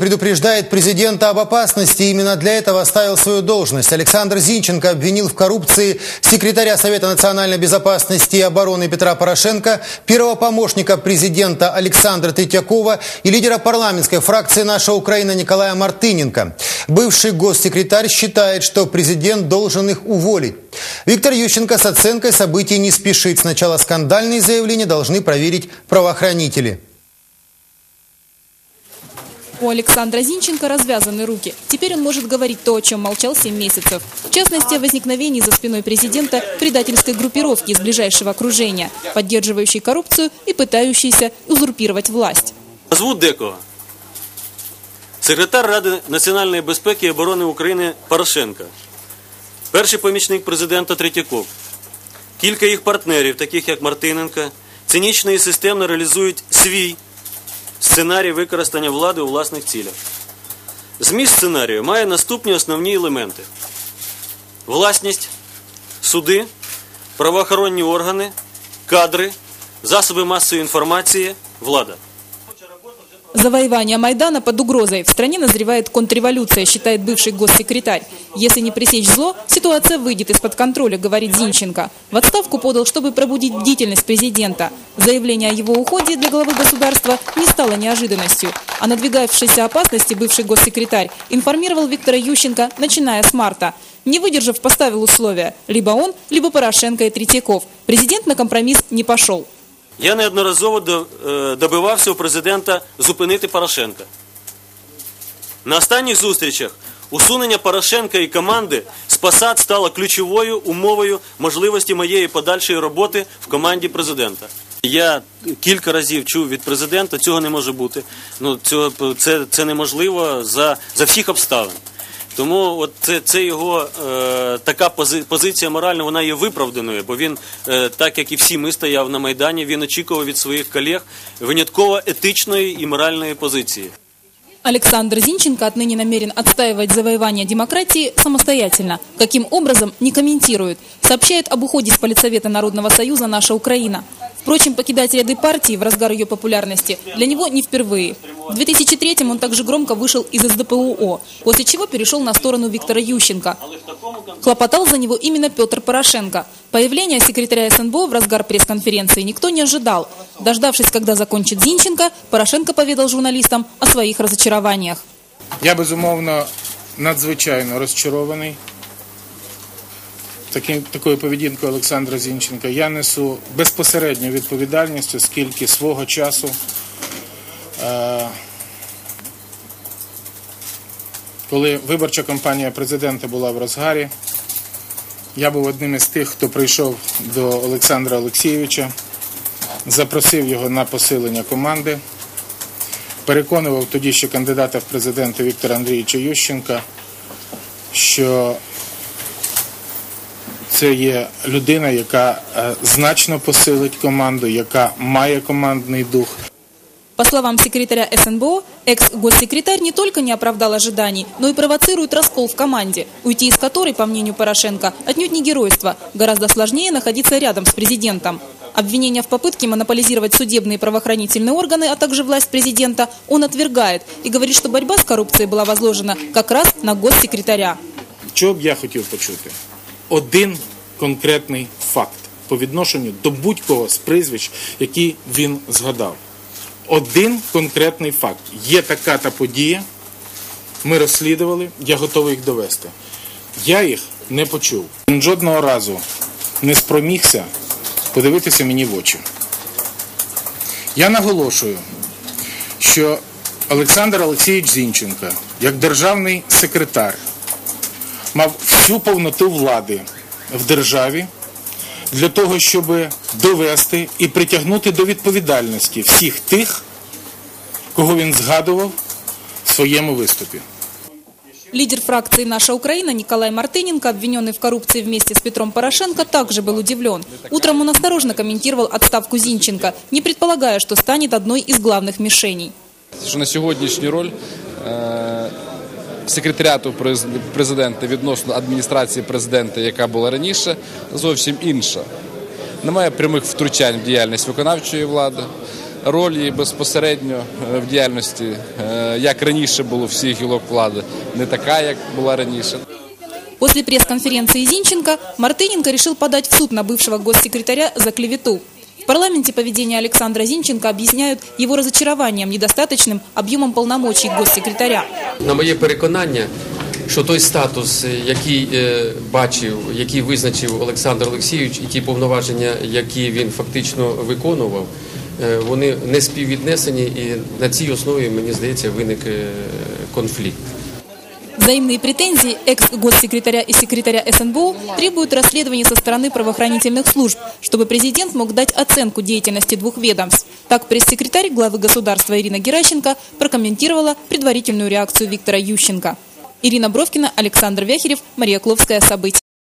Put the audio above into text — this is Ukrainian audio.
Предупреждает президента об опасности. Именно для этого оставил свою должность. Александр Зинченко обвинил в коррупции секретаря Совета национальной безопасности и обороны Петра Порошенко, первого помощника президента Александра Третьякова и лидера парламентской фракции «Наша Украина» Николая Мартыненко. Бывший госсекретарь считает, что президент должен их уволить. Виктор Ющенко с оценкой событий не спешит. Сначала скандальные заявления должны проверить правоохранители. У Александра Зинченко развязаны руки. Теперь он может говорить то, о чем молчал 7 месяцев. В частности, о возникновении за спиной президента предательской группировки из ближайшего окружения, поддерживающей коррупцию и пытающейся узурпировать власть. Назву декого. Секретар Ради національної безпеки і оборони України Порошенка, перший помічник президента Третьяков, кілька їх партнерів, таких як Мартиненко, цинічно і системно реалізують свій сценарій використання влади у власних цілях. Зміст сценарію має наступні основні елементи: власність, суди, правоохоронні органи, кадри, засоби масової інформації, влада. Завоевание Майдана под угрозой. В стране назревает контрреволюция, считает бывший госсекретарь. Если не пресечь зло, ситуация выйдет из-под контроля, говорит Зинченко. В отставку подал, чтобы пробудить бдительность президента. Заявление о его уходе для главы государства не стало неожиданностью. О надвигавшейся опасности бывший госсекретарь информировал Виктора Ющенко, начиная с марта. Не выдержав, поставил условия. Либо он, либо Порошенко и Третьяков. Президент на компромисс не пошел. Я неодноразово е, добивався у президента зупинити Порошенка. На останніх зустрічах усунення Порошенка і команди з посад стало ключовою умовою можливості моєї подальшої роботи в команді президента. Я кілька разів чув від президента, цього не може бути. Ну, цього, це, це неможливо за, за всіх обставин. Тому от це, це його е, така пози, позиція моральна, вона є виправданою, бо він, е, так як і всі ми стояв на Майдані, він очікував від своїх колег винятково етичної і моральної позиції. Александр Зинченко отныне намерен отстаивать завоевание демократии самостоятельно. Каким образом, не комментирует. Сообщает об уходе с Политсовета Народного Союза «Наша Украина». Впрочем, покидать ряды партии в разгар ее популярности для него не впервые. В 2003-м он также громко вышел из СДПУО, после чего перешел на сторону Виктора Ющенко. Хлопотал за него именно Петр Порошенко. Появление секретаря СНБО в разгар пресс-конференции никто не ожидал. Дождавшись, когда закончит Зинченко, Порошенко поведал журналистам о своих разочарованиях. Я безумовно надзвичайно розчарований таким, такою поведінкою Олександра Зінченка. Я несу безпосередню відповідальність, оскільки свого часу е, коли виборча кампанія президента була в розгарі, я був одним із тих, хто прийшов до Олександра Олексійовича, запросив його на посилення команди переконував тоді ще кандидата в президенти Віктора Андрійовича Ющенка, що це є людина, яка е, значно посилить команду, яка має командний дух. По словам секретаря СНБО, экс-госсекретарь не только не оправдал ожиданий, но и провоцирует раскол в команде, уйти из которой, по мнению Порошенко, отнюдь не геройство, гораздо сложнее находиться рядом с президентом. Обвинения в попытке монополизировать судебные и правоохранительные органы, а также власть президента, он отвергает и говорит, что борьба с коррупцией была возложена как раз на госсекретаря. Що б я хотів почути? Один конкретний факт по відношенню до будь-кого з прізвищ, які він згадав. Один конкретний факт. Є така та подія, ми розслідували, я готовий їх довести. Я їх не почув. Він жодного разу не спромігся подивитися мені в очі. Я наголошую, що Олександр Олексійович Зінченко, як державний секретар, мав всю повноту влади в державі для того, щоб довести і притягнути до відповідальності всіх тих, кого він згадував в своєму виступі. Лидер фракции «Наша Украина» Николай Мартыненко, обвиненный в коррупции вместе с Петром Порошенко, также был удивлен. Утром он осторожно комментировал отставку Зинченко, не предполагая, что станет одной из главных мишеней. що на сьогоднішню роль е, секретаріату през- президента відносно адміністрації президента, яка була раніше, зовсім інша. Немає прямих втручань в діяльність виконавчої влади. ролі безпосередньо е, в діяльності, е, як раніше було всіх гілок влади, не така, як була раніше. После пресс-конференции Зинченко Мартыненко решил подать в суд на бывшего госсекретаря за клевету В парламенте поведение Александра Зинченко объясняют его разочарованием недостаточным объемом полномочий госсекретаря. На моє переконання, що той статус, е, який е, бачив, який визначив Олександр Олексійович, і ті повноваження, які він фактично виконував, е, вони не співвіднесені, і на цій основі мені здається виник е, конфлікт. Взаимные претензии экс-госсекретаря и секретаря СНБО требуют расследования со стороны правоохранительных служб, чтобы президент мог дать оценку деятельности двух ведомств. Так пресс-секретарь главы государства Ирина Геращенко прокомментировала предварительную реакцию Виктора Ющенко. Ирина Бровкина, Александр Вяхерев, Мария Кловская. События.